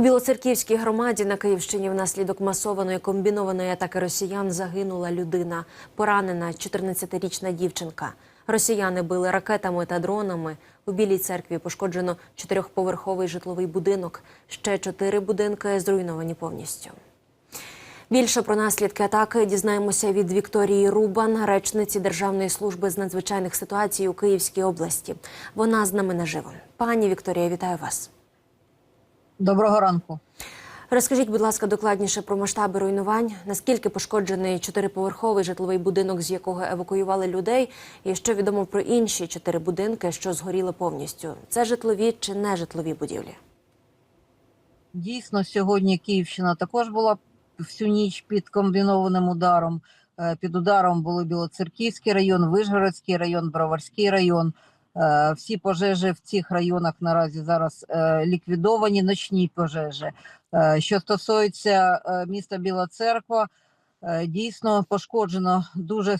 Білоцерківській громаді на Київщині внаслідок масованої комбінованої атаки росіян загинула людина. Поранена 14-річна дівчинка. Росіяни били ракетами та дронами. У Білій церкві пошкоджено чотирьохповерховий житловий будинок. Ще чотири будинки зруйновані повністю. Більше про наслідки атаки дізнаємося від Вікторії Рубан, речниці Державної служби з надзвичайних ситуацій у Київській області. Вона з нами наживо. Пані Вікторія, вітаю вас. Доброго ранку. Розкажіть, будь ласка, докладніше про масштаби руйнувань. Наскільки пошкоджений чотириповерховий житловий будинок, з якого евакуювали людей, і що відомо про інші чотири будинки, що згоріли повністю? Це житлові чи не житлові будівлі? Дійсно, сьогодні Київщина також була всю ніч під комбінованим ударом. Е, Під ударом були Білоцерківський район, Вишгородський район, Броварський район. Е, Всі пожежі в цих районах наразі зараз е, ліквідовані, ночні пожежі. Е, Що стосується міста Біла Церква, дійсно пошкоджено дуже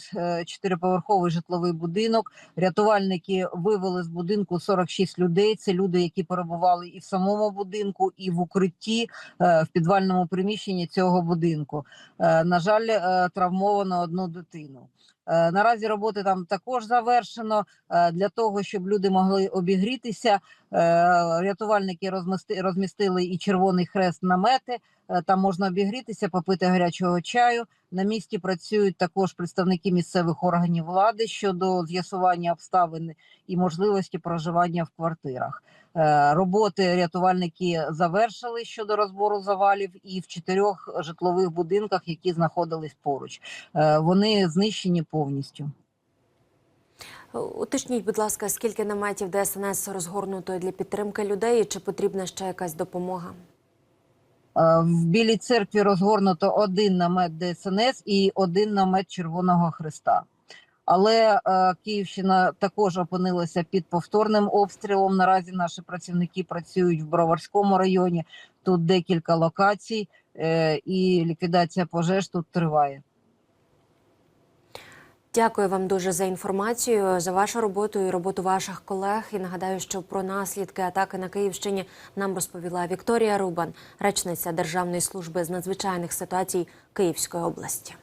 чотириповерховий житловий будинок. Рятувальники вивели з будинку 46 людей. Це люди, які перебували і в самому будинку, і в укритті в підвальному приміщенні цього будинку. На жаль, травмовано одну дитину. Е, Наразі роботи там також завершено Е, для того, щоб люди могли обігрітися. е, Рятувальники розмісти- розмістили і червоний хрест намети. Там можна обігрітися, попити гарячого чаю. На місці працюють також представники місцевих органів влади щодо з'ясування обставин і можливості проживання в квартирах. Е, Роботи рятувальники завершили щодо розбору завалів і в чотирьох житлових будинках, які знаходились поруч. Е, Вони знищені повністю. Уточніть, будь ласка, скільки наметів ДСНС розгорнуто для підтримки людей, і чи потрібна ще якась допомога? Е, В Білій церкві розгорнуто один намет ДСНС і один намет Червоного Христа. Але е, Київщина також опинилася під повторним обстрілом. Наразі наші працівники працюють в Броварському районі. Тут декілька локацій, е, і ліквідація пожеж тут триває. Дякую вам дуже за інформацію, за вашу роботу і роботу ваших колег. І нагадаю, що про наслідки атаки на Київщині нам розповіла Вікторія Рубан, речниця Державної служби з надзвичайних ситуацій Київської області.